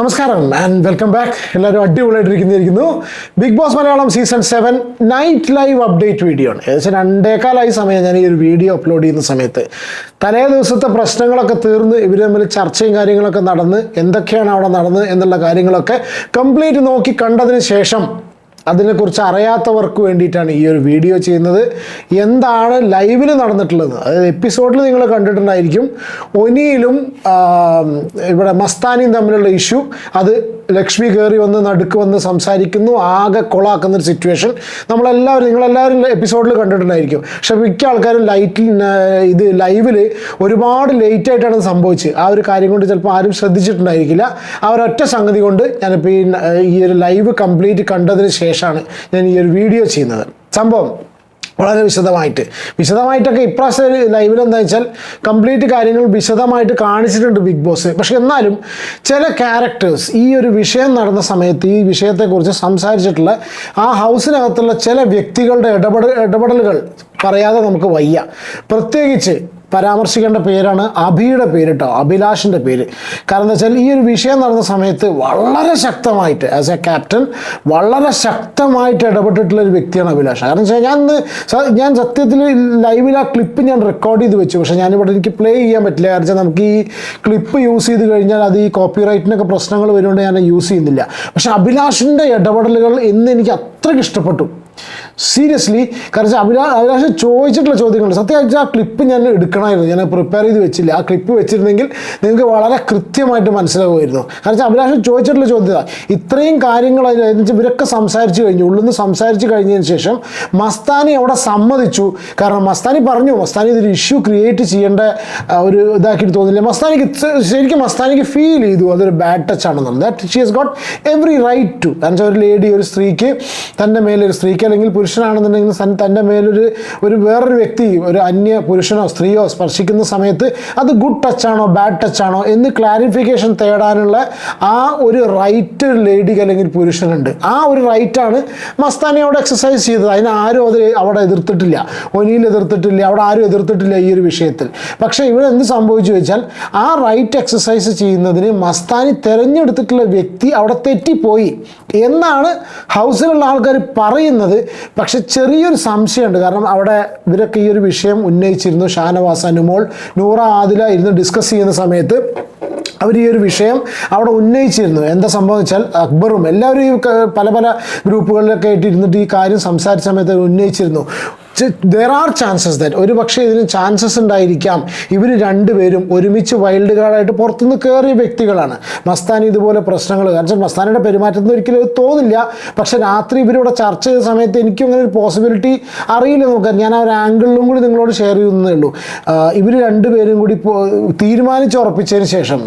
നമസ്കാരം and welcome back എല്ലാവരും അടിപൊളിയായിട്ടിരിക്കുന്നിരിക്കുന്നു. Bigg Boss Malayalam season seven night live update video ആണ്. ഏകദേശം രണ്ടേക്കാലായി സമയം ഞാൻ ഈ ഒരു വീഡിയോ അപ്ലോഡ് ചെയ്യുന്ന സമയത്ത്. തലേ ദിവസത്തെ പ്രശ്നങ്ങളൊക്കെ തീർന്ന് ഇവർ തമ്മിൽ ചർച്ചയും കാര്യങ്ങളൊക്കെ നടന്ന് എന്തൊക്കെയാണ് അവിടെ നടന്നത് എന്നുള്ള കാര്യങ്ങളൊക്കെ കംപ്ലീറ്റ് നോക്കി കണ്ടതിന് ശേഷം അതിനെക്കുറിച്ച് അറിയാത്തവർക്ക് വേണ്ടിയിട്ടാണ് ഈ ഒരു വീഡിയോ ചെയ്യുന്നത്. എന്താണ് ലൈവിൽ നടന്നിട്ടുള്ളത്? അതായത് എപ്പിസോഡിൽ നിങ്ങൾ കണ്ടിട്ടുണ്ടായിരിക്കും. ഒനിയിലും ഇവിടെ മസ്താനിയും തമ്മിലുള്ള ഇഷ്യൂ. അത് ലക്ഷ്മി കയറി വന്ന് നടുക്ക് വന്ന് സംസാരിക്കുന്നു. ആകെ കൊളാക്കുന്ന ഒരു സിറ്റുവേഷൻ. നമ്മളെല്ലാവരും നിങ്ങളെല്ലാവരും എപ്പിസോഡിൽ കണ്ടിട്ടുണ്ടായിരിക്കും. പക്ഷെ മിക്ക ആൾക്കാരും ലൈറ്റിൽ ഇത് ലൈവിൽ ഒരുപാട് ലേറ്റ് ആയിട്ടാണ് സംഭവിച്ചത്. ആ ഒരു കാര്യം കൊണ്ട് ചിലപ്പോൾ ആരും ശ്രദ്ധിച്ചിട്ടുണ്ടായിരിക്കില്ല. ആ ഒരൊറ്റ സംഗതി കൊണ്ട് ഞാനിപ്പോൾ ഈ ഈ ഒരു ലൈവ് കംപ്ലീറ്റ് കണ്ടതിന് ശേഷമാണ് ഞാൻ ഈ ഒരു വീഡിയോ ചെയ്യുന്നത്. സംഭവം വളരെ വിശദമായിട്ട്. വിശദമായിട്ടൊക്കെ ഇപ്രാവശ്യം ലൈവിൽ എന്താ വെച്ചാൽ കംപ്ലീറ്റ് കാര്യങ്ങൾ വിശദമായിട്ട് കാണിച്ചിട്ടുണ്ട് ബിഗ് ബോസ് പക്ഷെ എന്നാലും ചില ക്യാരക്ടേഴ്സ് ഈ ഒരു വിഷയം നടന്ന സമയത്ത് ഈ വിഷയത്തെക്കുറിച്ച് സംസാരിച്ചിട്ടുള്ള ആ ഹൗസിനകത്തുള്ള ചില വ്യക്തികളുടെ ഇടപെടൽ ഇടപെടലുകൾ പറയാതെ നമുക്ക് വയ്യ. പ്രത്യേകിച്ച് പരാമർശിക്കേണ്ട പേരാണ് അഭിയുടെ പേര് കേട്ടോ അഭിലാഷിന്റെ പേര്. കാരണം എന്താ വെച്ചാൽ ഈ ഒരു വിഷയം നടന്ന സമയത്ത് വളരെ ശക്തമായിട്ട് ആസ് എ ക്യാപ്റ്റൻ വളരെ ശക്തമായിട്ട് ഇടപെട്ടിട്ടുള്ള ഒരു വ്യക്തിയാണ് അഭിലാഷ്. കാരണം വെച്ചാൽ ഞാൻ ഞാൻ സത്യത്തിൽ ലൈവിൽ ആ ക്ലിപ്പ് ഞാൻ റെക്കോർഡ് ചെയ്ത് വെച്ചു. പക്ഷേ ഞാനിവിടെ എനിക്ക് പ്ലേ ചെയ്യാൻ പറ്റില്ല. കാരണം വെച്ചാൽ നമുക്ക് ഈ ക്ലിപ്പ് യൂസ് ചെയ്ത് കഴിഞ്ഞാൽ അത് ഈ കോപ്പി റൈറ്റിനൊക്കെ പ്രശ്നങ്ങൾ വരുന്നുണ്ട് ഞാൻ യൂസ് ചെയ്യുന്നില്ല. പക്ഷേ അഭിലാഷിന്റെ ഇടപെടലുകൾ ഇന്ന് എനിക്ക് അത്രയ്ക്ക് ഇഷ്ടപ്പെട്ടു. സീരിയസ്ലി കാരണം അഭിലാ അഭിലാഷ് ചോദിച്ചിട്ടുള്ള ചോദ്യങ്ങളുണ്ട്. സത്യം വെച്ചാൽ ആ ക്ലിപ്പ് ഞാൻ എടുക്കണമായിരുന്നു. ഞാൻ പ്രിപ്പയർ ചെയ്ത് വെച്ചില്ല. ആ ക്ലിപ്പ് വെച്ചിരുന്നെങ്കിൽ നിങ്ങൾക്ക് വളരെ കൃത്യമായിട്ട് മനസ്സിലാവുമായിരുന്നു. കാരണം അഭിലാഷ് ചോദിച്ചിട്ടുള്ള ചോദ്യത. ഇത്രയും കാര്യങ്ങൾ അതിനനുസരിച്ച് ഇവരൊക്കെ സംസാരിച്ചു കഴിഞ്ഞു. ഉള്ളിൽ നിന്ന് സംസാരിച്ചു കഴിഞ്ഞതിന് ശേഷം മസ്താനി അവിടെ സമ്മതിച്ചു. കാരണം മസ്താനി പറഞ്ഞു മസ്താനി ഇതൊരു ഇഷ്യൂ ക്രിയേറ്റ് ചെയ്യേണ്ട ഒരു ഇതാക്കിയിട്ട് തോന്നില്ല മസ്താനിക്ക് ശരിക്കും മസ്താനിക്ക് ഫീൽ ചെയ്തു. അതൊരു ബാഡ് ടച്ച് ആണെന്നുള്ളത് that she has got every right to കാരണം ഒരു ലേഡി ഒരു സ്ത്രീക്ക് തന്റെ മേലൊരു സ്ത്രീക്ക് അല്ലെങ്കിൽ പുരുഷനാണെന്നുണ്ടെങ്കിൽ തൻ- തന്റെ മേലൊരു ഒരു വേറൊരു വ്യക്തി ഒരു അന്യ പുരുഷനോ സ്ത്രീയോ സ്പർശിക്കുന്ന സമയത്ത് അത് ഗുഡ് ടച്ചാണോ ബാഡ് ടച്ചാണോ എന്ന് ക്ലാരിഫിക്കേഷൻ തേടാനുള്ള ആ ഒരു റൈറ്റ് ലേഡിക്ക് അല്ലെങ്കിൽ പുരുഷനുണ്ട്. ആ ഒരു റൈറ്റാണ് മസ്താനി അവിടെ എക്സസൈസ് ചെയ്തത്. അതിന് ആരും അത് അവിടെ എതിർത്തിട്ടില്ല. ഒനിയിൽ എതിർത്തിട്ടില്ല. അവിടെ ആരും എതിർത്തിട്ടില്ല ഈ ഒരു വിഷയത്തിൽ. പക്ഷേ ഇവിടെ എന്ത് സംഭവിച്ചു വെച്ചാൽ ആ റൈറ്റ് എക്സസൈസ് ചെയ്യുന്നതിന് മസ്താനി തിരഞ്ഞെടുത്തിട്ടുള്ള വ്യക്തി അവിടെ തെറ്റിപ്പോയി. എന്നാണ് ഹൗസിലുള്ള ആൾക്കാർ പറയുന്നത്. പക്ഷെ ചെറിയൊരു സംശയമുണ്ട്. കാരണം അവിടെ ഇവരൊക്കെ ഈ ഒരു വിഷയം ഉന്നയിച്ചിരുന്നു ഷാനവാസ് അനുമോൾ നൂറ ആദില ഇരുന്ന് ഡിസ്കസ് ചെയ്യുന്ന സമയത്ത് അവർ ഈ ഒരു വിഷയം അവിടെ ഉന്നയിച്ചിരുന്നു. എന്താ സംഭവം വെച്ചാൽ അക്ബറും എല്ലാവരും ഈ പല പല ഗ്രൂപ്പുകളിലൊക്കെ ആയിട്ട് ഇരുന്നിട്ട് ഈ കാര്യം സംസാരിച്ച സമയത്ത് ഉന്നയിച്ചിരുന്നു. ദർ ആർ ചാൻസസ് ദാറ്റ് ഒരു പക്ഷേ ഇതിന് ചാൻസസ് ഉണ്ടായിരിക്കാം. ഇവർ രണ്ടുപേരും ഒരുമിച്ച് വൈൽഡ് കാർഡായിട്ട് പുറത്തുനിന്ന് കയറിയ വ്യക്തികളാണ്. മസ്താനി ഇതുപോലെ പ്രശ്നങ്ങൾ കാരണം മസ്താനിയുടെ പെരുമാറ്റത്തിൽ ഒരിക്കലും തോന്നില്ല. പക്ഷെ രാത്രി ഇവരിവിടെ ചർച്ച ചെയ്ത സമയത്ത് എനിക്കും അങ്ങനെ ഒരു പോസിബിലിറ്റി അറിയില്ല. നോക്കാൻ ഞാൻ ആ ഒരു ആംഗിളിലും കൂടി നിങ്ങളോട് ഷെയർ ചെയ്യുന്നേ ഉള്ളൂ. ഇവർ രണ്ടുപേരും കൂടി ഇപ്പോൾ തീരുമാനിച്ച് ഉറപ്പിച്ചതിന് ശേഷം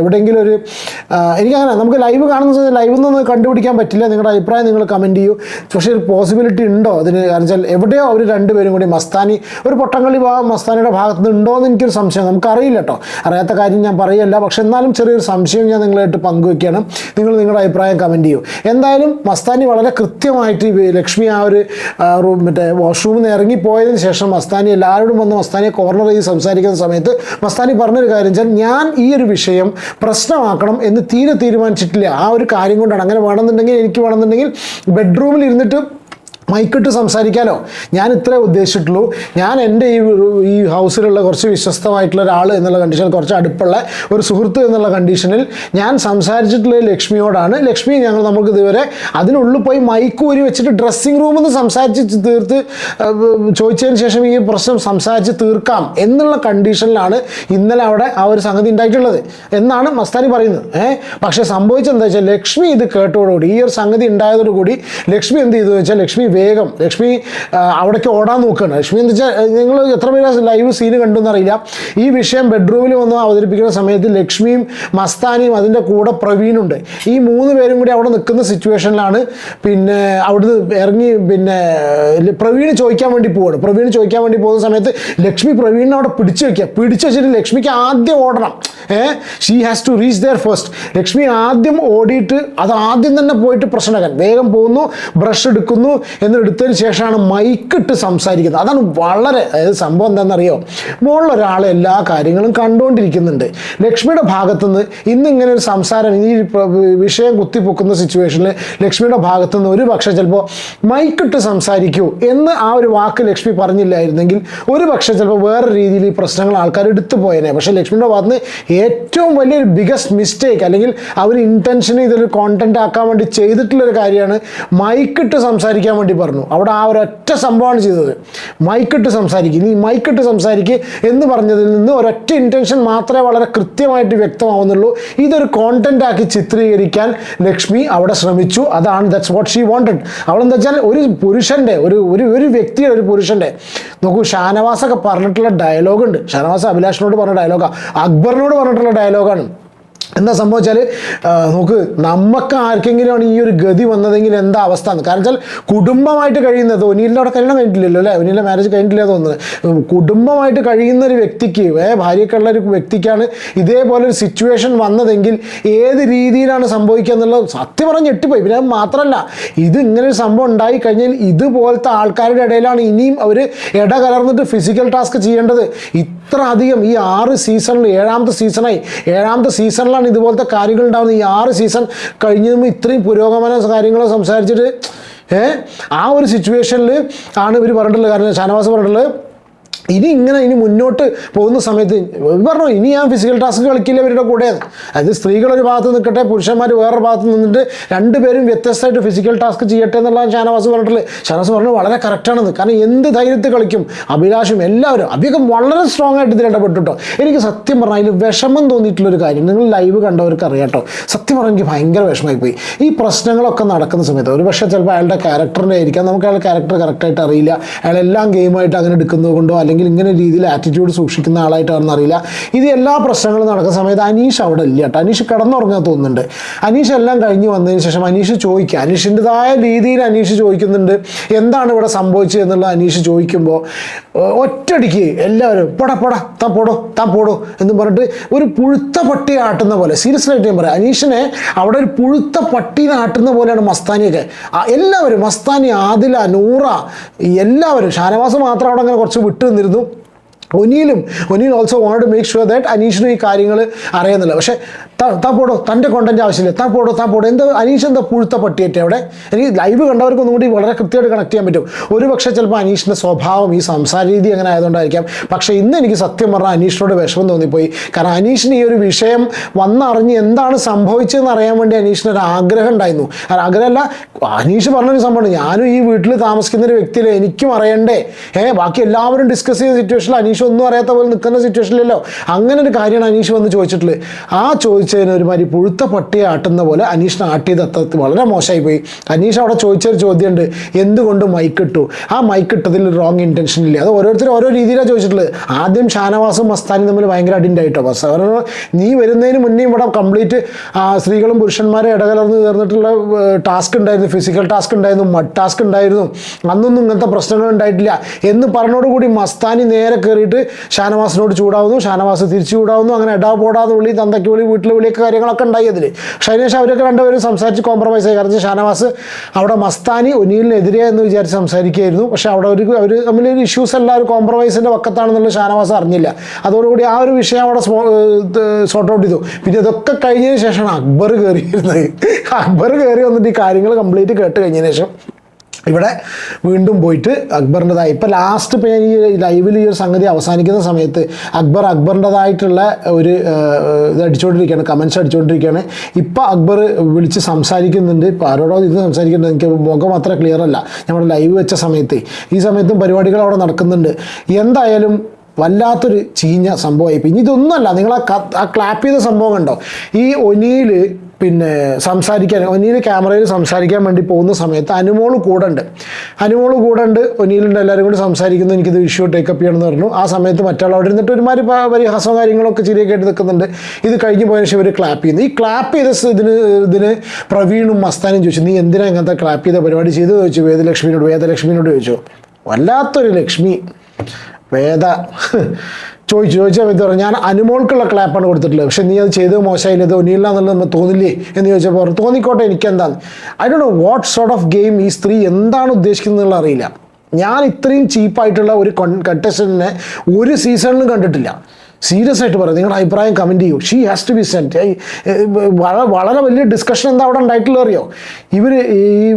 എവിടെയെങ്കിലും ഒരു എനിക്കങ്ങനെ നമുക്ക് ലൈവ് കാണുന്ന സമയത്ത് ലൈവിൽ നിന്ന് കണ്ടുപിടിക്കാൻ പറ്റില്ല. നിങ്ങളുടെ അഭിപ്രായം നിങ്ങൾ കമന്റ് ചെയ്യൂ. പക്ഷേ ഒരു പോസിബിലിറ്റി ഉണ്ടോ? അതിന് കാരണം വെച്ചാൽ എവിടെയോ അവർ രണ്ടുപേരും കൂടി മസ്താനി ഒരു പൊട്ടംകളി ഭാഗം മസ്താനിയുടെ ഭാഗത്ത് നിന്ന് എന്ന് എനിക്കൊരു സംശയം. നമുക്കറിയില്ല കേട്ടോ അറിയാത്ത കാര്യം ഞാൻ പറയല്ല. പക്ഷെ എന്നാലും ചെറിയൊരു സംശയം ഞാൻ നിങ്ങളായിട്ട് പങ്കുവയ്ക്കുകയാണ് നിങ്ങൾ നിങ്ങളുടെ അഭിപ്രായം കമന്റ് ചെയ്യൂ. എന്തായാലും മസ്താനി വളരെ കൃത്യമായിട്ട് ലക്ഷ്മി ആ ഒരു റൂം മറ്റേ വാഷ്റൂമിൽ നിന്ന് ഇറങ്ങിപ്പോയതിന് ശേഷം മസ്താനി എല്ലാവരോടും വന്ന് മസ്താനിയെ കോർണർ ചെയ്ത് സംസാരിക്കുന്ന സമയത്ത് മസ്താനി പറഞ്ഞൊരു കാര്യം വെച്ചാൽ ഞാൻ ഈ ഒരു വിഷയം പ്രശ്നമാക്കണം എന്ന് തീരെ തീരുമാനിച്ചിട്ടില്ല. ആ ഒരു കാര്യം കൊണ്ടാണ്. അങ്ങനെ വേണമെന്നുണ്ടെങ്കിൽ എനിക്ക് വേണമെന്നുണ്ടെങ്കിൽ ബെഡ്റൂമിൽ ഇരുന്നിട്ട് മൈക്കിട്ട് സംസാരിക്കാനോ? ഞാൻ ഇത്രേ ഉദ്ദേശിച്ചിട്ടുള്ളൂ. ഞാൻ എന്റെ ഈ ഈ ഹൗസിലുള്ള കുറച്ച് വിശ്വസ്തമായിട്ടുള്ള ഒരാൾ എന്നുള്ള കണ്ടീഷനിൽ കുറച്ച് അടുപ്പുള്ള ഒരു സുഹൃത്ത് എന്നുള്ള കണ്ടീഷനിൽ ഞാൻ സംസാരിച്ചിട്ടുള്ള ലക്ഷ്മിയോടാണ്. ലക്ഷ്മി ഞങ്ങൾ നമുക്ക് ഇതുവരെ അതിനുള്ളിൽ പോയി മൈക്ക് ഊരി വെച്ചിട്ട് ഡ്രസ്സിങ് റൂമിൽ നിന്ന് സംസാരിച്ച് തീർത്ത് ചോദിച്ചതിന് ശേഷം ഈ പ്രശ്നം സംസാരിച്ച് തീർക്കാം എന്നുള്ള കണ്ടീഷനിലാണ് ഇന്നലെ അവിടെ ആ ഒരു സംഗതി ഉണ്ടായിട്ടുള്ളത് എന്നാണ് മസ്താനി പറയുന്നത്. ഏഹ് പക്ഷേ സംഭവിച്ചെന്താ വെച്ചാൽ ലക്ഷ്മി ഇത് കേട്ടോടുകൂടി ഈ ഒരു സംഗതി ഉണ്ടായതോടുകൂടി ലക്ഷ്മി എന്ത് ചെയ്തു വെച്ചാൽ ലക്ഷ്മി വേഗം. ലക്ഷ്മി അവിടേക്ക് ഓടാൻ നോക്കുകയാണ് ലക്ഷ്മി എന്ന് വെച്ചാൽ നിങ്ങൾ എത്ര പേര് ലൈവ് സീന് കണ്ടു എന്നറിയില്ല ഈ വിഷയം ബെഡ്റൂമിൽ വന്ന് അവതരിപ്പിക്കുന്ന സമയത്ത് ലക്ഷ്മിയും മസ്താനിയും അതിന്റെ കൂടെ പ്രവീണുണ്ട്. ഈ മൂന്ന് പേരും കൂടി അവിടെ നിൽക്കുന്ന സിറ്റുവേഷനിലാണ് പിന്നെ അവിടുന്ന് ഇറങ്ങി പിന്നെ പ്രവീൺ ചോദിക്കാൻ വേണ്ടി പോവാണ്. പ്രവീണ് ചോദിക്കാൻ വേണ്ടി പോകുന്ന സമയത്ത് ലക്ഷ്മി പ്രവീണിനെ അവിടെ പിടിച്ചു വയ്ക്കുക പിടിച്ചു വെച്ചിട്ട് ലക്ഷ്മിക്ക് ആദ്യം ഓടണം. ഏഹ് she has to reach there first Lakshmi ആദ്യം ഓടിയിട്ട് അത് ആദ്യം തന്നെ പോയിട്ട് പ്രശ്നമാക്കാൻ വേഗം പോകുന്നു ബ്രഷ് എടുക്കുന്നു എന്നെടുത്തതിന് ശേഷമാണ് മൈക്കിട്ട് സംസാരിക്കുന്നത്. അതാണ് വളരെ അതായത് സംഭവം എന്താണെന്നറിയോ? മുകളിലൊരാൾ എല്ലാ കാര്യങ്ങളും കണ്ടുകൊണ്ടിരിക്കുന്നുണ്ട്. ലക്ഷ്മിയുടെ ഭാഗത്തുനിന്ന് ഇന്ന് ഇങ്ങനെ ഒരു സംസാരം ഈ വിഷയം കുത്തിപ്പൊക്കുന്ന സിറ്റുവേഷനിൽ ലക്ഷ്മിയുടെ ഭാഗത്തുനിന്ന് ഒരു പക്ഷേ ചിലപ്പോൾ മൈക്കിട്ട് സംസാരിക്കൂ എന്ന് ആ ഒരു വാക്ക് ലക്ഷ്മി പറഞ്ഞില്ലായിരുന്നെങ്കിൽ ഒരു പക്ഷേ ചിലപ്പോൾ വേറെ രീതിയിൽ ഈ പ്രശ്നങ്ങൾ ആൾക്കാർ എടുത്തു പോയേനെ. പക്ഷേ ലക്ഷ്മിയുടെ ഭാഗത്ത് ഏറ്റവും വലിയൊരു ബിഗസ്റ്റ് മിസ്റ്റേക്ക് അല്ലെങ്കിൽ അവർ ഇന്റൻഷൻ ഇതൊരു കോണ്ടന്റ് ആക്കാൻ വേണ്ടി ചെയ്തിട്ടുള്ളൊരു കാര്യമാണ് മൈക്കിട്ട് സംസാരിക്കാൻ വേണ്ടി പറഞ്ഞു. അവിടെ ആ ഒരൊറ്റ സംഭവമാണ് ചെയ്തത്. മൈക്കിട്ട് സംസാരിക്കുക നീ മൈക്കിട്ട് സംസാരിക്കുക എന്ന് പറഞ്ഞതിൽ നിന്ന് ഒരൊറ്റ ഇന്റൻഷൻ മാത്രമേ വളരെ കൃത്യമായിട്ട് വ്യക്തമാവുന്നുള്ളൂ. ഇതൊരു കോണ്ടന്റ് ആക്കി ചിത്രീകരിക്കാൻ ലക്ഷ്മി അവിടെ ശ്രമിച്ചു. അതാണ് ദാറ്റ്സ് വാട്ട് ഷീ വാണ്ടഡ് അവളെന്താ വെച്ചാൽ ഒരു പുരുഷന്റെ ഒരു ഒരു ഒരു വ്യക്തിയുടെ ഒരു പുരുഷന്റെ നോക്കൂ ഷാനവാസൊക്കെ പറഞ്ഞിട്ടുള്ള ഡയലോഗുണ്ട് ഷാനവാസ് അഭിലാഷിനോട് പറഞ്ഞ ഡയലോഗാണ് അക്ബറിനോട് പറഞ്ഞിട്ടുള്ള ഡയലോഗാണ് എന്താ സംഭവിച്ചാൽ നോക്ക് നമുക്ക് ആർക്കെങ്കിലുമാണ് ഈ ഒരു ഗതി വന്നതെങ്കിൽ എന്താ അവസ്ഥ എന്ന് കാരണം വെച്ചാൽ കുടുംബമായിട്ട് കഴിയുന്നത് ഒനിയിലെ അവിടെ കല്യാണം കഴിഞ്ഞിട്ടില്ലല്ലോ അല്ലേ? ഒനിയിലെ മാരേജ് കഴിഞ്ഞിട്ടില്ല തോന്നുന്നത് കുടുംബമായിട്ട് കഴിയുന്ന ഒരു വ്യക്തിക്ക് ഏ ഭാര്യയ്ക്കുള്ള ഒരു വ്യക്തിക്കാണ് ഇതേപോലെ ഒരു സിറ്റുവേഷൻ വന്നതെങ്കിൽ ഏത് രീതിയിലാണ് സംഭവിക്കുക എന്നുള്ളത് സത്യം പറഞ്ഞ് ഞെട്ടിപ്പോയി. പിന്നെ മാത്രമല്ല ഇത് ഇങ്ങനെ ഒരു സംഭവം ഉണ്ടായി കഴിഞ്ഞാൽ ഇതുപോലത്തെ ആൾക്കാരുടെ ഇടയിലാണ് ഇനിയും അവർ ഇട കലർന്നിട്ട് ഫിസിക്കൽ ടാസ്ക് ചെയ്യേണ്ടത്. ഇത്ര അധികം ഈ ആറ് സീസണിൽ ഏഴാമത്തെ സീസണായി ഏഴാമത്തെ സീസണിലാണ് ഇതുപോലത്തെ കാര്യങ്ങൾ ഉണ്ടാകുന്നത് ഈ ആറ് സീസൺ കഴിഞ്ഞതും ഇത്രയും പുരോഗമന കാര്യങ്ങൾ സംസാരിച്ചിട്ട് ഏ? ആ ഒരു സിറ്റുവേഷനിൽ ആണ് ഇവർ പറഞ്ഞിട്ടുള്ളത്. കാരണം ഷാനവാസ് പറഞ്ഞിട്ടുള്ളത് ഇനി ഇങ്ങനെ ഇനി മുന്നോട്ട് പോകുന്ന സമയത്ത് പറഞ്ഞു ഇനി ഞാൻ ഫിസിക്കൽ ടാസ്ക് കളിക്കില്ല ഇവരുടെ കൂടെ. അതായത് സ്ത്രീകൾ ഒരു ഭാഗത്ത് നിൽക്കട്ടെ പുരുഷന്മാർ വേറൊരു ഭാഗത്ത് നിന്നിട്ട് രണ്ടുപേരും വ്യത്യസ്തമായിട്ട് ഫിസിക്കൽ ടാസ്ക് ചെയ്യട്ടെ എന്നുള്ളതാണ് ഷാനവാസ് പറഞ്ഞിട്ടുള്ളത്. ഷാനവാസ് പറഞ്ഞു വളരെ കറക്റ്റാണെന്ന് കാരണം എന്ത് ധൈര്യത്തിൽ കളിക്കും? അഭിലാഷും എല്ലാവരും അഭിയൊക്കെ വളരെ സ്ട്രോങ് ആയിട്ട് ഇതിൽ ഇടപെട്ടിട്ടോ. എനിക്ക് സത്യം പറഞ്ഞാൽ അതിൽ വിഷമം തോന്നിയിട്ടുള്ളൊരു കാര്യം നിങ്ങൾ ലൈവ് കണ്ടവർക്ക് അറിയാട്ടോ സത്യം പറഞ്ഞാൽ എനിക്ക് ഭയങ്കര വിഷമമായി പോയി ഈ പ്രശ്നങ്ങളൊക്കെ നടക്കുന്ന സമയത്ത് ഒരു പക്ഷേ ചിലപ്പോൾ അയാളുടെ ക്യാരക്ടറിന്റെ ആയിരിക്കാം. നമുക്ക് അയാളുടെ ക്യാരക്ടർ കറക്റ്റായിട്ട് അറിയില്ല. അയാൾ എല്ലാം ഗെയിമായിട്ട് അങ്ങനെ എടുക്കുന്നത് കൊണ്ടോ അല്ലെങ്കിൽ ഇങ്ങനെ രീതിയിൽ ആറ്റിറ്റ്യൂഡ് സൂക്ഷിക്കുന്ന ആളായിട്ടാണെന്ന് അറിയില്ല. ഇത് എല്ലാ പ്രശ്നങ്ങളും നടക്കുന്ന സമയത്ത് അനീഷ് അവിടെ ഇല്ല കേട്ടോ. അനീഷ് കിടന്നുറങ്ങാൻ തോന്നുന്നുണ്ട്. അനീഷ് എല്ലാം കഴിഞ്ഞ് വന്നതിന് ശേഷം അനീഷ് ചോദിക്കുക അനീഷിന്റെതായ രീതിയിൽ അനീഷ് ചോദിക്കുന്നുണ്ട്. എന്താണ് ഇവിടെ സംഭവിച്ചത് എന്നുള്ള അനീഷ് ചോദിക്കുമ്പോൾ ഒറ്റടിക്ക് എല്ലാവരും പോടാ പോടാ താ പോടോ താ പോടോ എന്ന് പറഞ്ഞിട്ട് ഒരു പുഴുത്ത പട്ടി ആട്ടുന്ന പോലെ സീരിയസ് ആയിട്ട് ഞാൻ പറയാം. അനീഷിനെ അവിടെ ഒരു പുഴുത്ത പട്ടീനെ ആട്ടുന്ന പോലെയാണ് മസ്താനിയൊക്കെ. എല്ലാവരും മസ്താനി ആദില നൂറ എല്ലാവരും ഷാനവാസ് മാത്രം അവിടെ അങ്ങനെ കുറച്ച് വിട്ടു നിന്നിരുന്നു ayırdım. ഒനീലും Oneal also want to make sure that അനീഷിനും ഈ കാര്യങ്ങൾ അറിയുന്നില്ല. പക്ഷേ താ പോടോ തന്റെ കോണ്ടന്റ് ആവശ്യമില്ല. താ പോടോ താ പോടോ. എന്താ അനീഷ് എന്താ പുഴുത്ത പട്ടിയേറ്റ അവിടെ? എനിക്ക് ലൈവ് കണ്ടവർക്ക് ഒന്നും കൂടി വളരെ കൃത്യമായിട്ട് കണക്ട് ചെയ്യാൻ പറ്റും. ഒരു പക്ഷേ ചിലപ്പോൾ അനീഷിന്റെ സ്വഭാവം ഈ സംസാര രീതി അങ്ങനെ ആയതുകൊണ്ടായിരിക്കാം. പക്ഷേ ഇന്ന് എനിക്ക് സത്യം പറഞ്ഞാൽ അനീഷിനോട് വിഷമം തോന്നിപ്പോയി. കാരണം അനീഷിന് ഈ ഒരു വിഷയം വന്നറിഞ്ഞ് എന്താണ് സംഭവിച്ചതെന്ന് അറിയാൻ വേണ്ടി അനീഷിന് ഒരു ആഗ്രഹം ഉണ്ടായിരുന്നു. ആഗ്രഹമല്ല അനീഷ് പറഞ്ഞൊരു സംഭവമാണ് ഞാനും ഈ വീട്ടിൽ താമസിക്കുന്ന ഒരു വ്യക്തിയിലെ എനിക്കും അറിയണ്ടേ? ഏഹ് ബാക്കി എല്ലാവരും ഡിസ്കസ് ചെയ്ത സിറ്റുവേഷനിൽ അനീഷ് ഒന്നും അറിയാത്ത പോലെ നിൽക്കുന്ന സിറ്റുവേഷനിലല്ലോ അങ്ങനെ ഒരു കാര്യമാണ് അനീഷ് വന്ന് ചോദിച്ചിട്ടുള്ളത് ആ ചോദിച്ചതിന് ഒരുമാതിരി പുഴുത്ത പട്ടിയെ ആട്ടുന്ന പോലെ അനീഷിനെ ആട്ടിയത് അത്രത്തിൽ വളരെ മോശമായി പോയി. അനീഷ് അവിടെ ചോദിച്ചൊരു ചോദ്യമുണ്ട്. എന്തുകൊണ്ട് മൈക്ക് ഇട്ടു? ആ മൈക്ക് ഇട്ടതിൽ റോങ് ഇന്റൻഷൻ ഇല്ല? അത് ഓരോരുത്തരും ഓരോ രീതിയിലാണ് ചോദിച്ചിട്ടുള്ളത്. ആദ്യം ഷാനവാസും മസ്താനും തമ്മിൽ ഭയങ്കര ആയിട്ടോ ബസ് അവരുടെ നീ വരുന്നതിന് മുന്നേ ഇവിടെ കംപ്ലീറ്റ് സ്ത്രീകളും പുരുഷന്മാരെ ഇടകലർന്ന് ചേർന്നിട്ടുള്ള ടാസ്ക് ഉണ്ടായിരുന്നു. ഫിസിക്കൽ ടാസ്ക് ഉണ്ടായിരുന്നു. മഡ് ടാസ്ക് ഉണ്ടായിരുന്നു. അന്നൊന്നും ഇങ്ങനത്തെ പ്രശ്നങ്ങൾ ഉണ്ടായിട്ടില്ല. എന്ന് പറഞ്ഞോടുകൂടി മസ്താനി നേരെ കയറിയിട്ട് ഷാനവാസിനോട് ചൂടാവുന്നു ഷാനവാസ് തിരിച്ചു ചൂടാവുന്നു. അങ്ങനെ ഇടാ പോടാതെ വിളി തന്തയ്ക്ക് വിളി വീട്ടിൽ വിളിയൊക്കെ കാര്യങ്ങളൊക്കെ ഉണ്ടായി അതിൽ അതിനുശേഷം അവരൊക്കെ രണ്ടുപേരും സംസാരിച്ച് കോംപ്രമൈസ് ആയി. കാരണം ഷാനവാസ് അവിടെ മസ്താനി ഒനീലിനെതിരെ എന്ന് വിചാരിച്ച് സംസാരിക്കുകയായിരുന്നു. പക്ഷേ അവിടെ ഒരു അവർ ഒരു ഇഷ്യൂസ് എല്ലാം ഒരു കോംപ്രമൈസിന്റെ പക്കത്താണെന്നുള്ള ഷാനവാസ് അറിഞ്ഞില്ല. അതോടുകൂടി ആ ഒരു വിഷയം അവിടെ സോർട്ട് ഔട്ട് ചെയ്തു. പിന്നെ ഇതൊക്കെ കഴിഞ്ഞതിന് ശേഷമാണ് അക്ബർ കയറിയിരുന്നത്. അക്ബർ കയറി വന്നിട്ട് ഈ കാര്യങ്ങൾ കംപ്ലീറ്റ് കേട്ട് കഴിഞ്ഞതിന് ശേഷം ഇവിടെ വീണ്ടും പോയിട്ട് അക്ബറിന്റെതായി. ഇപ്പം ലാസ്റ്റ് പേ ഈ ലൈവിൽ ഈ ഒരു സംഗതി അവസാനിക്കുന്ന സമയത്ത് അക്ബർ അക്ബറിന്റെതായിട്ടുള്ള ഒരു ഇത് അടിച്ചുകൊണ്ടിരിക്കുകയാണ് കമൻസ് അടിച്ചുകൊണ്ടിരിക്കുകയാണ്. ഇപ്പം അക്ബർ വിളിച്ച് സംസാരിക്കുന്നുണ്ട്. ഇപ്പോൾ ആരോടോ ഇത് സംസാരിക്കുന്നുണ്ട്. എനിക്ക് മുഖം അത്ര ക്ലിയർ അല്ല. നമ്മുടെ ലൈവ് വെച്ച സമയത്ത്. ഈ സമയത്തും പരിപാടികൾ അവിടെ നടക്കുന്നുണ്ട്. എന്തായാലും വല്ലാത്തൊരു ചീഞ്ഞ സംഭവമായി. ഇനി ഇതൊന്നുമല്ല. നിങ്ങൾ ആ ക്ലാപ്പ് ചെയ്ത സംഭവം കണ്ടോ? ഈ ഒനിയിൽ പിന്നെ സംസാരിക്കാൻ ഒനിയിൽ ക്യാമറയിൽ സംസാരിക്കാൻ വേണ്ടി പോകുന്ന സമയത്ത് അനുമോൾ കൂടെ ഉണ്ട് അനുമോൾ കൂടെ ഉണ്ട് ഒനിയിലുണ്ട് എല്ലാവരും കൂടി സംസാരിക്കുന്നു എനിക്കിത് ഇഷ്യൂ ടേക്കപ്പ് ചെയ്യണമെന്ന് പറഞ്ഞു. ആ സമയത്ത് മറ്റുള്ള അവിടെ ഇരുന്നിട്ട് ഒരുമാതിരി പരിഹാസവും കാര്യങ്ങളൊക്കെ ചിരിയൊക്കെ കേട്ട് നിൽക്കുന്നുണ്ട്. ഇത് കഴിഞ്ഞ് പോയ ശേഷം ഇവർ ക്ലാപ്പ് ചെയ്യുന്നു. ഈ ക്ലാപ്പ് ചെയ്ത ഇതിന് ഇതിന് പ്രവീണും മസ്താനും ചോദിച്ചു നീ എന്തിനാ ഇങ്ങനത്തെ ക്ലാപ്പ് ചെയ്ത പരിപാടി ചെയ്ത് ചോദിച്ചു വേദലക്ഷ്മിനോട് വേദലക്ഷ്മിനോട് ചോദിച്ചു. വല്ലാത്തൊരു ലക്ഷ്മി വേദ. ചോദിച്ചു ചോദിച്ചാൽ എന്താ പറഞ്ഞു? ഞാൻ അനുമോൾക്കുള്ള ക്ലാപ്പാണ് കൊടുത്തിട്ടുള്ളത്. പക്ഷെ നീ അത് ചെയ്തത് മോശമായില്ല ഇത് ഒന്നിയില്ല എന്നുള്ളത് നമ്മൾ തോന്നില്ലേ? എന്ന് ചോദിച്ചപ്പോൾ പറഞ്ഞു തോന്നിക്കോട്ടെ എനിക്കെന്താന്ന്? I do know what sort of game ഈ സ്ത്രീ എന്താണ് ഉദ്ദേശിക്കുന്നത് എന്നുള്ള അറിയില്ല. ഞാൻ ഇത്രയും ചീപ്പായിട്ടുള്ള ഒരു കൺ കണ്ടസ്റ്റന്റിനെ ഒരു സീസണിലും കണ്ടിട്ടില്ല. സീരിയസ് ആയിട്ട് പറയാം. നിങ്ങളുടെ അഭിപ്രായം കമന്റ് ചെയ്യൂ. She has to be sent വളരെ വളരെ വലിയ ഡിസ്കഷൻ എന്താ അവിടെ ഉണ്ടായിട്ടുള്ള അറിയോ? ഇവർ ഈ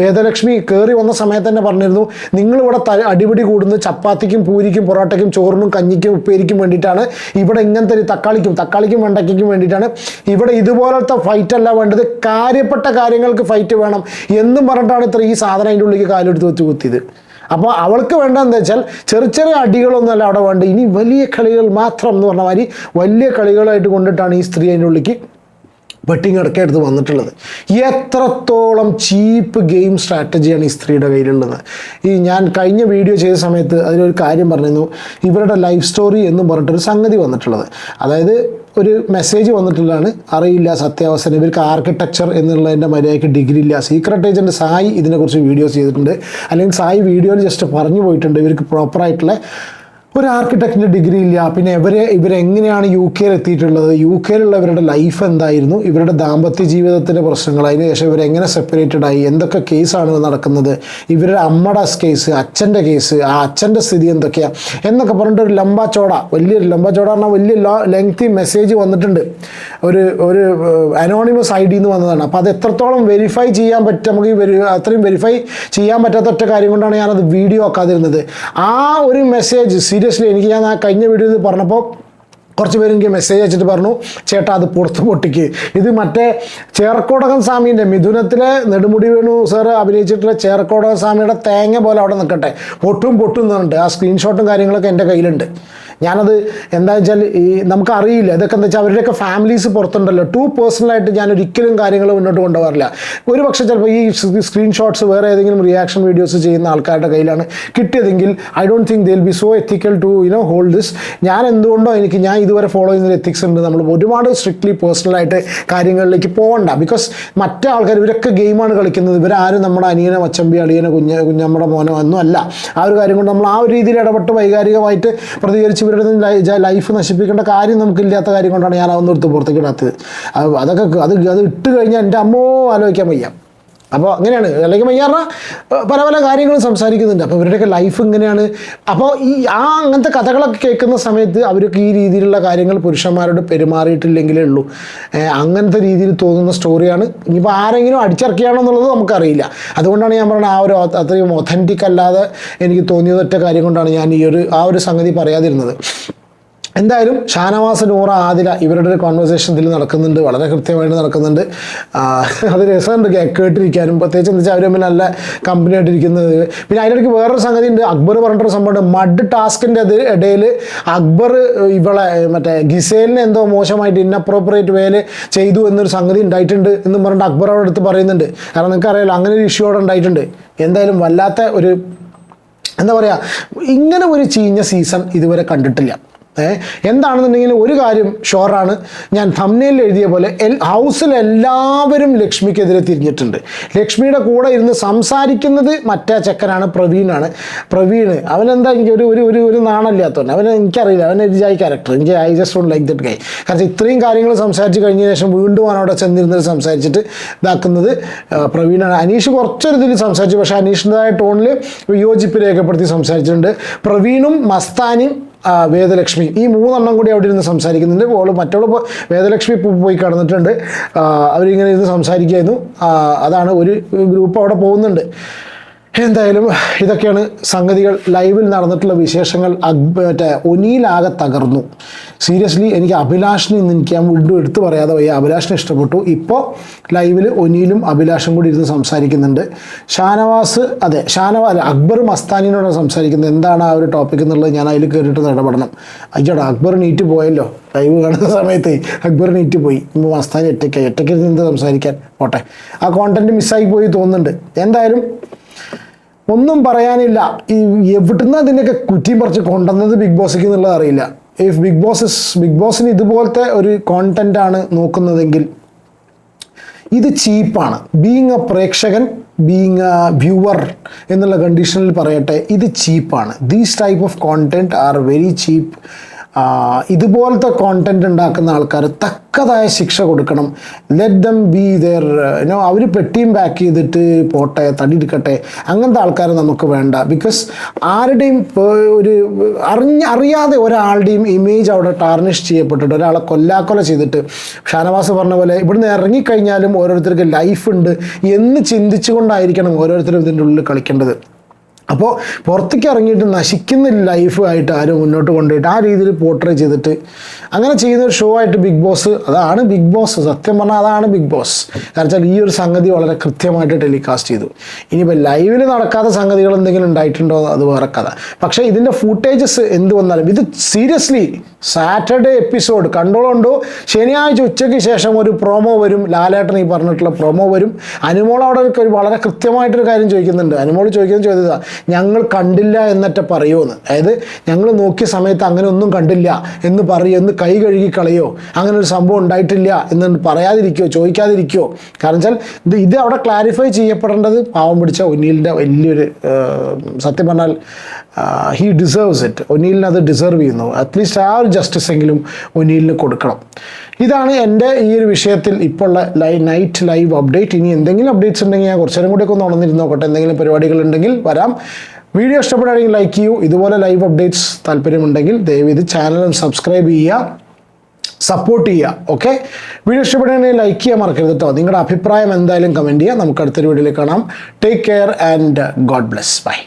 വേദലക്ഷ്മി കയറി വന്ന സമയത്ത് തന്നെ പറഞ്ഞിരുന്നു നിങ്ങളിവിടെ ത അടിപിടി കൂടുന്നത് ചപ്പാത്തിക്കും പൂരിക്കും പൊറോട്ടയ്ക്കും ചോറിനും കഞ്ഞിക്കും ഉപ്പേരിക്കും വേണ്ടിയിട്ടാണ് ഇവിടെ ഇങ്ങനത്തെ ഒരു തക്കാളിക്കും തക്കാളിക്കും വെണ്ടയ്ക്കും വേണ്ടിയിട്ടാണ് ഇവിടെ ഇതുപോലത്തെ ഫൈറ്റ് അല്ല വേണ്ടത്. കാര്യപ്പെട്ട കാര്യങ്ങൾക്ക് ഫൈറ്റ് വേണം എന്നും പറഞ്ഞിട്ടാണ് ഇത്ര ഈ സാധനം അതിന്റെ ഉള്ളിലേക്ക് കാലെടുത്ത് വെച്ച് കുത്തിയത്. അപ്പോൾ അവൾക്ക് വേണ്ട എന്താ വെച്ചാൽ ചെറിയ ചെറിയ അടികളൊന്നുമല്ല അവിടെ വേണ്ട ഇനി വലിയ കളികൾ മാത്രം എന്ന് പറഞ്ഞ മാതിരി വലിയ കളികളായിട്ട് കൊണ്ടിട്ടാണ് ഈ സ്ത്രീ അതിന്റെ ഉള്ളിലേക്ക് വെട്ടിങ് ഇടയ്ക്കെടുത്ത് വന്നിട്ടുള്ളത്. എത്രത്തോളം ചീപ്പ് ഗെയിം സ്ട്രാറ്റജിയാണ് ഈ സ്ത്രീയുടെ കയ്യിലുള്ളത്. ഈ ഞാൻ കഴിഞ്ഞ വീഡിയോ ചെയ്ത സമയത്ത് അതിലൊരു കാര്യം പറഞ്ഞിരുന്നു. ഇവരുടെ ലൈഫ് സ്റ്റോറി എന്നും പറഞ്ഞിട്ടൊരു സംഗതി വന്നിട്ടുള്ളത്. അതായത് ഒരു മെസ്സേജ് വന്നിട്ടുള്ളതാണ്. അറിയില്ല സത്യാവസ്ഥ ഇവർക്ക് ആർക്കിടെക്ചർ എന്നുള്ളതിന്റെ മര്യാദയ്ക്ക് ഡിഗ്രി ഇല്ല. സീക്രട്ട് ഏജന്റ് സായി ഇതിനെക്കുറിച്ച് വീഡിയോസ് ചെയ്തിട്ടുണ്ട്. അല്ലെങ്കിൽ സായി വീഡിയോയിൽ ജസ്റ്റ് പറഞ്ഞു പോയിട്ടുണ്ട്. ഇവർക്ക് പ്രോപ്പറായിട്ടുള്ള ഒരു ആർക്കിടെക്റ്റിന്റെ ഡിഗ്രി ഇല്ല. പിന്നെ ഇവരെ ഇവരെങ്ങനെയാണ് യു കെയിൽ എത്തിയിട്ടുള്ളത് യു കെയിലുള്ളവരുടെ ലൈഫ് എന്തായിരുന്നു? ഇവരുടെ ദാമ്പത്യ ജീവിതത്തിന്റെ പ്രശ്നങ്ങൾ അതിനുശേഷം ഇവരെങ്ങനെ സെപ്പറേറ്റഡ് ആയി? എന്തൊക്കെ കേസാണ് നടക്കുന്നത്? ഇവരുടെ അമ്മയുടെ കേസ് അച്ഛന്റെ കേസ് ആ അച്ഛന്റെ സ്ഥിതി എന്തൊക്കെയാണ് എന്നൊക്കെ പറഞ്ഞിട്ട് ഒരു ലംബാച്ചോട വലിയൊരു ലംബാച്ചോട പറഞ്ഞാൽ വലിയ ലെങ്തി മെസ്സേജ് വന്നിട്ടുണ്ട്. ഒരു ഒരു അനോണിമസ് ഐ ഡി എന്ന് വന്നതാണ്. അപ്പോൾ അത് എത്രത്തോളം വെരിഫൈ ചെയ്യാൻ പറ്റും നമുക്ക് അത്രയും വെരിഫൈ ചെയ്യാൻ പറ്റാത്ത ഒറ്റ കാര്യം കൊണ്ടാണ് ഞാനത് വീഡിയോ ആക്കാതിരുന്നത്. ആ ഒരു മെസ്സേജ് സീരിയസ്ലി എനിക്ക് ഞാൻ ആ കഴിഞ്ഞ വീഡിയോയിൽ പറഞ്ഞപ്പോൾ കുറച്ച് പേര് എനിക്ക് മെസ്സേജ് അയച്ചിട്ട് പറഞ്ഞു ചേട്ടാ അത് പുറത്ത് പൊട്ടിക്ക്. ഇത് മറ്റേ ചേർക്കോടകൻ സ്വാമീന്റെ മിഥുനത്തിലെ നെടുമുടി വേണു സാറ് അഭിനയിച്ചിട്ടുള്ള ചേർക്കോടകൻ സ്വാമിയുടെ തേങ്ങ പോലെ അവിടെ നിൽക്കട്ടെ. പൊട്ടും പൊട്ടും എന്നുണ്ട് ആ സ്ക്രീൻഷോട്ടും കാര്യങ്ങളൊക്കെ എന്റെ കയ്യിലുണ്ട്. ഞാനത് എന്താ വെച്ചാൽ ഈ നമുക്കറിയില്ല. ഇതൊക്കെ എന്താ വെച്ചാൽ അവരുടെയൊക്കെ ഫാമിലീസ് പുറത്തുണ്ടല്ലോ. ടു പേഴ്സണലായിട്ട് ഞാൻ ഒരിക്കലും കാര്യങ്ങൾ മുന്നോട്ട് കൊണ്ടുപോകാറില്ല. ഒരു പക്ഷേ ചിലപ്പോൾ ഈ സ്ക്രീൻഷോട്ട്സ് വേറെ ഏതെങ്കിലും റിയാക്ഷൻ വീഡിയോസ് ചെയ്യുന്ന ആൾക്കാരുടെ കയ്യിലാണ് കിട്ടിയതെങ്കിൽ I don't think they'll be so ethical to you know hold this ഞാൻ എന്തുകൊണ്ടോ എനിക്ക് ഞാൻ ഇതുവരെ ഫോളോ ചെയ്യുന്ന എത്തിക്സ് ഉണ്ട്. നമ്മൾ ഒരുപാട് സ്ട്രിക്ട്ലി പേഴ്സണലായിട്ട് കാര്യങ്ങളിലേക്ക് പോകണ്ട. ബിക്കോസ് മറ്റേ ആൾക്കാർ ഇവരൊക്കെ ഗെയിമാണ് കളിക്കുന്നത്. ഇവരാരും നമ്മുടെ അനിയനെ മച്ചമ്പി അളിയനെ കുഞ്ഞ് കുഞ്ഞമ്മയുടെ മോനോ ഒന്നും അല്ല. ആ ഒരു കാര്യം കൊണ്ട് നമ്മൾ ആ ഒരു രീതിയിൽ ഇടപെട്ട് വൈകാരികമായിട്ട് പ്രതികരിച്ച് ഇവരുടെ ലൈഫ് നശിപ്പിക്കേണ്ട കാര്യം നമുക്കില്ലാത്ത കാര്യം കൊണ്ടാണ് ഞാൻ അതൊന്നും എടുത്ത് പുറത്തേക്ക് ഇടാത്തത്. അത് അതൊക്കെ അത് അത് ഇട്ട് കഴിഞ്ഞാൽ എന്റെ അമ്മോ ആലോചിക്കാൻ വയ്യ. അപ്പോൾ അങ്ങനെയാണ്. അല്ലെങ്കിൽ മയ്യാറ പല പല കാര്യങ്ങളും സംസാരിക്കുന്നുണ്ട്. അപ്പോൾ ഇവരുടെയൊക്കെ ലൈഫ് ഇങ്ങനെയാണ്. അപ്പോൾ ഈ ആ അങ്ങനത്തെ കഥകളൊക്കെ കേൾക്കുന്ന സമയത്ത് അവർക്ക് ഈ രീതിയിലുള്ള കാര്യങ്ങൾ പുരുഷന്മാരോട് പെരുമാറിയിട്ടില്ലെങ്കിലേ ഉള്ളൂ. അങ്ങനത്തെ രീതിയിൽ തോന്നുന്ന സ്റ്റോറിയാണ് ഇനിയിപ്പോൾ ആരെങ്കിലും അടിച്ചിറക്കിയാണോ എന്നുള്ളത് നമുക്കറിയില്ല. അതുകൊണ്ടാണ് ഞാൻ പറയുന്നത് ആ ഒരു അത്രയും ഒഥന്റിക് അല്ലാതെ എനിക്ക് തോന്നിയതൊറ്റ കാര്യം കൊണ്ടാണ് ഞാൻ ഈ ഒരു ആ ഒരു സംഗതി പറയാതിരുന്നത്. എന്തായാലും ഷാനവാസ് നൂറ ആദില ഇവരുടെ ഒരു കോൺവെർസേഷൻ ഇതിൽ നടക്കുന്നുണ്ട് വളരെ കൃത്യമായിട്ട് നടക്കുന്നുണ്ട്. അത് രസമുണ്ട് കേട്ടിരിക്കാനും. പ്രത്യേകിച്ച് എന്താ വെച്ചാൽ അവർ തമ്മിൽ നല്ല കമ്പനി ആയിട്ടിരിക്കുന്നത്. പിന്നെ അതിനിടയ്ക്ക് വേറൊരു സംഗതി ഉണ്ട് അക്ബർ പറഞ്ഞിട്ടൊരു സംഭവമുണ്ട്. മഡ് ടാസ്കിന്റെ അത് ഇടയിൽ അക്ബർ ഇവളെ മറ്റേ ഗിസേലിനെ എന്തോ മോശമായിട്ട് ഇന്നപ്രോപ്രിയേറ്റ് വേൽ ചെയ്തു എന്നൊരു സംഗതി ഉണ്ടായിട്ടുണ്ട് എന്ന് പറഞ്ഞിട്ട് അക്ബർ അവിടെ അടുത്ത് പറയുന്നുണ്ട്. കാരണം നിങ്ങൾക്ക് അറിയാലോ അങ്ങനെ ഒരു ഇഷ്യൂ അവിടെ ഉണ്ടായിട്ടുണ്ട്. എന്തായാലും വല്ലാത്ത ഒരു എന്താ പറയുക ഇങ്ങനെ ഒരു ചീഞ്ഞ സീസൺ ഇതുവരെ കണ്ടിട്ടില്ല. എന്താണെന്നുണ്ടെങ്കിൽ ഒരു കാര്യം ഷോറാണ് ഞാൻ തമ്മിൽ എഴുതിയ പോലെ എൽ ഹൗസിൽ എല്ലാവരും ലക്ഷ്മിക്കെതിരെ തിരിഞ്ഞിട്ടുണ്ട്. ലക്ഷ്മിയുടെ കൂടെ ഇരുന്ന് സംസാരിക്കുന്നത് മറ്റേ ചെക്കനാണ് പ്രവീണാണ്. പ്രവീൺ അവനെന്താ എനിക്ക് ഒരു ഒരു ഒരു ഒരു നാണല്ലാത്തവനെ അവൻ എനിക്കറിയില്ല അവൻ അവനെ ജായി ക്യാരക്ടർ എനിക്ക് I just don't like that guy കാരണം ഇത്രയും കാര്യങ്ങൾ സംസാരിച്ച് കഴിഞ്ഞ ശേഷം വീണ്ടും അവനവിടെ ചെന്നിരുന്നത് സംസാരിച്ചിട്ട് ഇതാക്കുന്നത് പ്രവീണാണ്. അനീഷ് കുറച്ചൊരു ഇതിൽ സംസാരിച്ചു. പക്ഷേ അനീഷിന്റെതായ ടോണിൽ വിയോജിപ്പ് രേഖപ്പെടുത്തി സംസാരിച്ചിട്ടുണ്ട്. പ്രവീണും മസ്താനും ആ, വേദലക്ഷ്മി. ഈ മൂന്നെണ്ണം കൂടി അവിടെ ഇരുന്ന് സംസാരിക്കുന്നുണ്ട് ഓൾ മറ്റുള്ള വേദലക്ഷ്മി പോയി കടന്നിട്ടുണ്ട്. അവരിങ്ങനെ ഇരുന്ന് സംസാരിക്കുമായിരുന്നു അതാണ് ഒരു ഗ്രൂപ്പ് അവിടെ പോകുന്നുണ്ട്. എന്തായാലും ഇതൊക്കെയാണ് സംഗതികൾ. ലൈവിൽ നടന്നിട്ടുള്ള വിശേഷങ്ങൾ മറ്റേ ഒനിയിലാകെ തകർന്നു. സീരിയസ്ലി എനിക്ക് അഭിലാഷിനെ ഇന്ന് എനിക്ക് ഞാൻ വീണ്ടും എടുത്തു പറയാതെ വയ്യ. അഭിലാഷിനെ ഇഷ്ടപ്പെട്ടു. ഇപ്പോൾ ലൈവിൽ ഒനിയിലും അഭിലാഷും കൂടി ഇരുന്ന് സംസാരിക്കുന്നുണ്ട്. ഷാനവാസ് അതെ ഷാനവാസ് അക്ബർ മസ്താനിനോടാണ് സംസാരിക്കുന്നത്. എന്താണ് ആ ഒരു ടോപ്പിക് എന്നുള്ളത് ഞാൻ അതിൽ കയറിയിട്ട് ഇടപെടണം. അയ്യോടാ അക്ബർ നീറ്റ് പോയല്ലോ. ലൈവ് കാണുന്ന സമയത്ത് അക്ബർ നീറ്റ് പോയി. ഇപ്പോൾ മസ്താനി ഒറ്റയ്ക്കായി ഒറ്റയ്ക്ക്. ഇരുന്ന് സംസാരിക്കാൻ? പോട്ടെ. ആ കോണ്ടന്റ് മിസ്സായി പോയി തോന്നുന്നുണ്ട്. എന്തായാലും ഒന്നും പറയാനില്ല. ഈ എവിടുന്ന് അതിനൊക്കെ കുറ്റിയും പറിച്ച് കൊണ്ടുവന്നത് ബിഗ് ബോസിക്ക് എന്നുള്ളത് അറിയില്ല. ഇഫ് ബിഗ് ബോസ് ബിഗ് ബോസിന് ഇതുപോലത്തെ ഒരു കോണ്ടന്റ് ആണ് നോക്കുന്നതെങ്കിൽ ഇത് ചീപ്പാണ് ബീങ് എ പ്രേക്ഷകൻ ബീങ് എ വ്യൂവർ എന്നുള്ള കണ്ടീഷനിൽ പറയട്ടെ ഇത് ചീപ്പാണ് these type of content are very cheap ഇതുപോലത്തെ കോണ്ടന്റ് ഉണ്ടാക്കുന്ന ആൾക്കാർ തക്കതായ ശിക്ഷ കൊടുക്കണം. Let them be there you know അവർ പെട്ടിയും പാക്ക് ചെയ്തിട്ട് പോട്ടെ തടി എടുക്കട്ടെ അങ്ങനത്തെ ആൾക്കാരെ നമുക്ക് വേണ്ട. ബിക്കോസ് ആരുടെയും ഒരു അറിഞ്ഞ അറിയാതെ ഒരാളുടെയും ഇമേജ് അവിടെ ടാർണിഷ് ചെയ്യപ്പെട്ടിട്ട് ഒരാളെ കൊല്ലാക്കൊല ചെയ്തിട്ട് ഷാനവാസ് പറഞ്ഞ പോലെ ഇവിടുന്ന് ഇറങ്ങിക്കഴിഞ്ഞാലും ഓരോരുത്തർക്ക് ലൈഫ് ഉണ്ട് എന്ന് ചിന്തിച്ചുകൊണ്ടായിരിക്കണം ഓരോരുത്തരും ഇതിന്റെ ഉള്ളിൽ കളിക്കേണ്ടത്. അപ്പോൾ പുറത്തേക്ക് ഇറങ്ങിയിട്ട് നശിക്കുന്ന ലൈഫായിട്ട് ആരും മുന്നോട്ട് കൊണ്ടുപോയിട്ട് ആ രീതിയിൽ പോർട്രേ ചെയ്തിട്ട് അങ്ങനെ ചെയ്യുന്ന ഒരു ഷോ ആയിട്ട് ബിഗ് ബോസ് അതാണ് ബിഗ് ബോസ് സത്യം പറഞ്ഞാൽ അതാണ് ബിഗ് ബോസ് കാരണം വെച്ചാൽ ഈ ഒരു സംഗതി വളരെ കൃത്യമായിട്ട് ടെലികാസ്റ്റ് ചെയ്തു. ഇനിയിപ്പോൾ ലൈവിൽ നടക്കാത്ത സംഗതികൾ എന്തെങ്കിലും ഉണ്ടായിട്ടുണ്ടോ അത് വേറെ കഥ. പക്ഷേ ഇതിന്റെ ഫുട്ടേജസ് എന്ത് വന്നാലും ഇത് സീരിയസ്ലി സാറ്റർഡേ എപ്പിസോഡ് കണ്ടോളുണ്ടോ ശനിയാഴ്ച ഉച്ചയ്ക്ക് ശേഷം ഒരു പ്രൊമോ വരും. ലാലേട്ടൻ ഈ പറഞ്ഞിട്ടുള്ള പ്രൊമോ വരും. അനുമോൾ അവിടെ ഒരു വളരെ കൃത്യമായിട്ടൊരു കാര്യം ചോദിക്കുന്നുണ്ട്. അനുമോൾ ചോദിക്കുന്ന ചോദ്യത ഞങ്ങൾ കണ്ടില്ല എന്നിട്ട് പറയുമെന്ന് അതായത് ഞങ്ങൾ നോക്കിയ സമയത്ത് അങ്ങനെ ഒന്നും കണ്ടില്ല എന്ന് പറയോ എന്ന് കൈ കഴുകി കളയോ അങ്ങനെ ഒരു സംഭവം ഉണ്ടായിട്ടില്ല എന്ന് പറയാതിരിക്കോ ചോദിക്കാതിരിക്കോ. കാരണം വെച്ചാൽ ഇത് ഇത് അവിടെ ക്ലാരിഫൈ ചെയ്യപ്പെടേണ്ടത് പാവം പിടിച്ച ഒന്നീലിന്റെ വലിയൊരു സത്യം പറഞ്ഞാൽ ഹീ ഡിസേർവ്സ് ഇറ്റ് ഒന്നീലിന് അത് ഡിസേർവ് ചെയ്യുന്നു. അറ്റ്ലീസ്റ്റ് ആ ഒരു ജസ്റ്റിസ് എങ്കിലും ഒന്നീലിന് കൊടുക്കണം. ഇതാണ് എന്റെ ഈ ഒരു വിഷയത്തിൽ ഇപ്പോൾ ലൈ നൈറ്റ് ലൈവ് അപ്ഡേറ്റ് ഇനി എന്തെങ്കിലും അപ്ഡേറ്റ്സ് ഉണ്ടെങ്കിൽ ഞാൻ കുറച്ചു നേരം കൂടെയൊക്കെ ഒന്ന് ഉണർന്നിരുന്ന് നോക്കട്ടെ. എന്തെങ്കിലും പരിപാടികൾ ഉണ്ടെങ്കിൽ വരാം. വീഡിയോ ഇഷ്ടപ്പെടുകയാണെങ്കിൽ ലൈക്ക് ചെയ്യൂ. ഇതുപോലെ ലൈവ് അപ്ഡേറ്റ്സ് താല്പര്യമുണ്ടെങ്കിൽ ദയവ് ഇത് ചാനൽ സബ്സ്ക്രൈബ് ചെയ്യുക. സപ്പോർട്ട് ചെയ്യുക. ഓക്കെ വീഡിയോ ഇഷ്ടപ്പെടുകയാണെങ്കിൽ ലൈക്ക് ചെയ്യാൻ മറക്കരുത് കേട്ടോ നിങ്ങളുടെ അഭിപ്രായം എന്തായാലും കമന്റ് ചെയ്യുക. നമുക്ക് അടുത്തൊരു വീഡിയോയിൽ കാണാം. Take care and God bless bye